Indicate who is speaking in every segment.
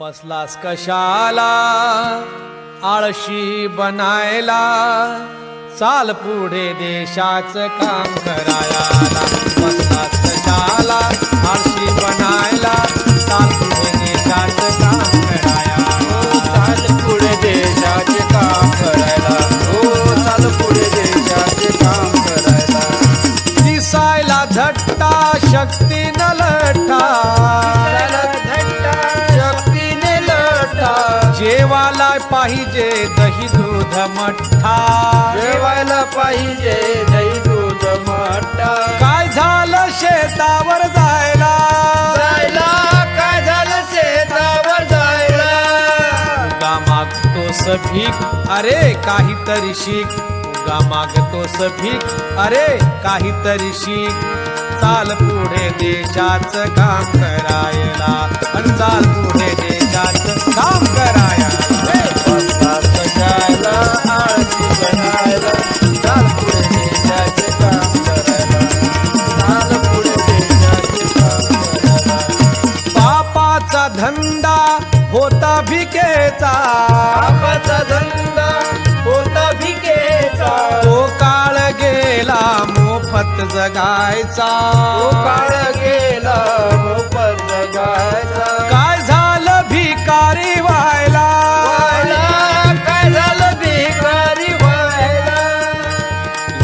Speaker 1: बसलास कशाला? आळशी बनायला? चाल पुढे देशाचं काम करायला. जेवाला पाहिजे दही दूध मठ्ठा.
Speaker 2: जेवायला पाहिजे दही दूध मट्टा
Speaker 1: काय झालं शेतावर जायला?
Speaker 2: जायला काय झालं शेतावर जायला?
Speaker 1: उगा मागतोस भीक अरे काहीतरी शिक. उगा मागतोस भीक अरे काहीतरी शिक. चाल पुढे देशाचं काम करायला चाल पुढे देशाचं धंदा होता भिकेचा.
Speaker 2: पापाचा धंदा होता भिकेचा.
Speaker 1: तो काळ गेला मोफत जगायचा.
Speaker 2: तो काळ गेला मोफत जगायचा.
Speaker 1: काय झालं भिकारी व्हायला?
Speaker 2: व्हायला काय झालं भिकारी व्हायला?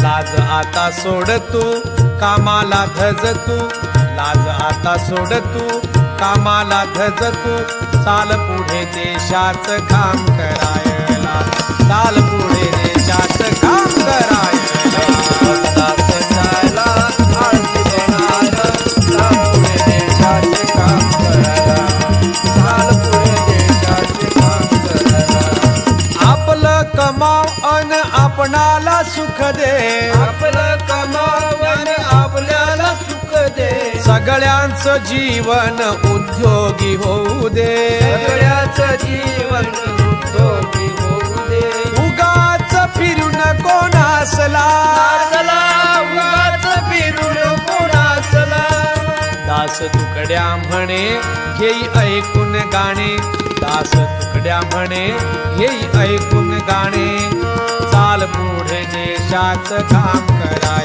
Speaker 1: लाज आता सोड तू कामाला धज तू. लाज आता सोड तू कामाला धजकू. चाल पुढे देशाच काम करायला. चाल पुढे देशाच काम करायला. आपलं कमाव अन आपणाला सुख दे.
Speaker 2: आपलं कमावन
Speaker 1: सगळ्यांचं जीवन उद्योगी होऊ दे.
Speaker 2: सगळ्याचं जीवन उद्योगी होऊ दे.
Speaker 1: उगाच फिरून कोणासला?
Speaker 2: नाचला उगाच फिरून कोणासला?
Speaker 1: दास तुकड्या म्हणे घेई ऐकून गाणे. दास तुकड्या म्हणे घेई ऐकून गाणे. चाल पुढे देशाचं काम पुढे